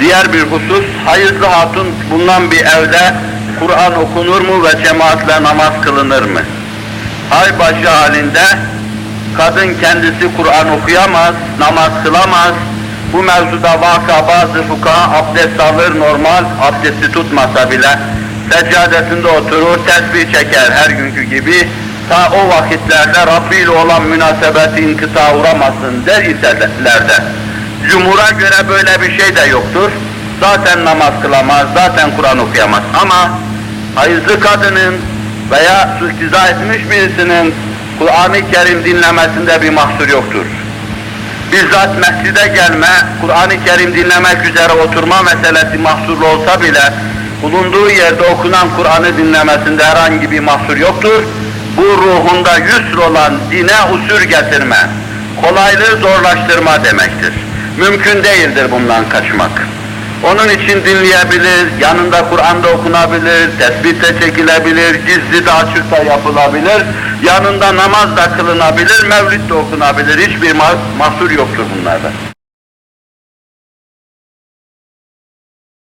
Diğer bir husus, hayırlı hatun bulunan bir evde Kur'an okunur mu ve cemaatle namaz kılınır mı? Ay başı halinde kadın kendisi Kur'an okuyamaz, namaz kılamaz. Bu mevzuda vaka bazı fukaha abdest alır normal, abdesti tutmasa bile seccadesinde oturur, tesbih çeker her günkü gibi. Ta o vakitlerde Rabbi ile olan münasebeti inkıta uğramasın der iselerdi. Cumhur'a göre böyle bir şey de yoktur. Zaten namaz kılamaz, zaten Kur'an okuyamaz. Ama hayızlı kadının veya suiktiza etmiş birisinin Kur'an-ı Kerim dinlemesinde bir mahsur yoktur. Bizzat mescide gelme, Kur'an-ı Kerim dinlemek üzere oturma meselesi mahsurlu olsa bile bulunduğu yerde okunan Kur'an'ı dinlemesinde herhangi bir mahsur yoktur. Bu ruhunda yusr olan dine usur getirme, kolaylığı zorlaştırma demektir. Mümkün değildir bundan kaçmak. Onun için dinleyebilir, yanında Kur'an'da okunabilir, tesbih de çekilebilir, gizli de açık da yapılabilir, yanında namaz da kılınabilir, mevlid de okunabilir. Hiçbir ma- mahsur yoktur bunlarda.